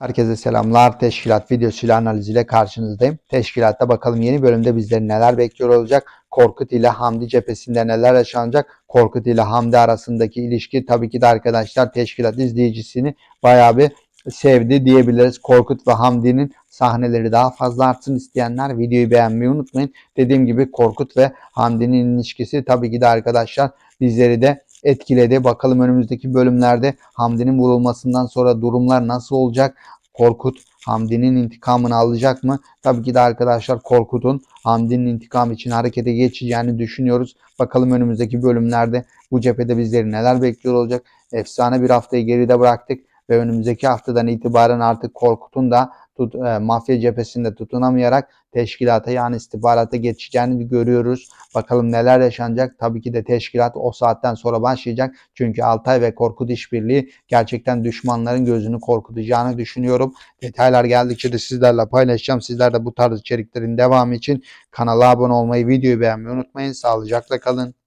Herkese selamlar. Teşkilat videosuyla analiziyle karşınızdayım. Teşkilatta bakalım yeni bölümde bizleri neler bekliyor olacak? Korkut ile Hamdi cephesinde neler yaşanacak? Korkut ile Hamdi arasındaki ilişki tabii ki de arkadaşlar teşkilat izleyicisini bayağı bir sevdi diyebiliriz. Korkut ve Hamdi'nin sahneleri daha fazla artsın isteyenler videoyu beğenmeyi unutmayın. Dediğim gibi Korkut ve Hamdi'nin ilişkisi tabii ki de arkadaşlar bizleri de etkiledi. Bakalım önümüzdeki bölümlerde Hamdi'nin vurulmasından sonra durumlar nasıl olacak? Korkut Hamdi'nin intikamını alacak mı? Tabii ki de arkadaşlar Korkut'un Hamdi'nin intikam için harekete geçeceğini düşünüyoruz. Bakalım önümüzdeki bölümlerde bu cephede bizleri neler bekliyor olacak? Efsane bir haftayı geride bıraktık ve önümüzdeki haftadan itibaren artık Korkut'un da tut, e, mafya cephesinde tutunamayarak teşkilata yani istihbarata geçeceğini görüyoruz. Bakalım neler yaşanacak. Tabii ki de teşkilat o saatten sonra başlayacak. Çünkü Altay ve Korkut işbirliği gerçekten düşmanların gözünü korkutacağını düşünüyorum. Detaylar geldikçe de sizlerle paylaşacağım. Sizler de bu tarz içeriklerin devamı için kanala abone olmayı, videoyu beğenmeyi unutmayın. Sağlıcakla kalın.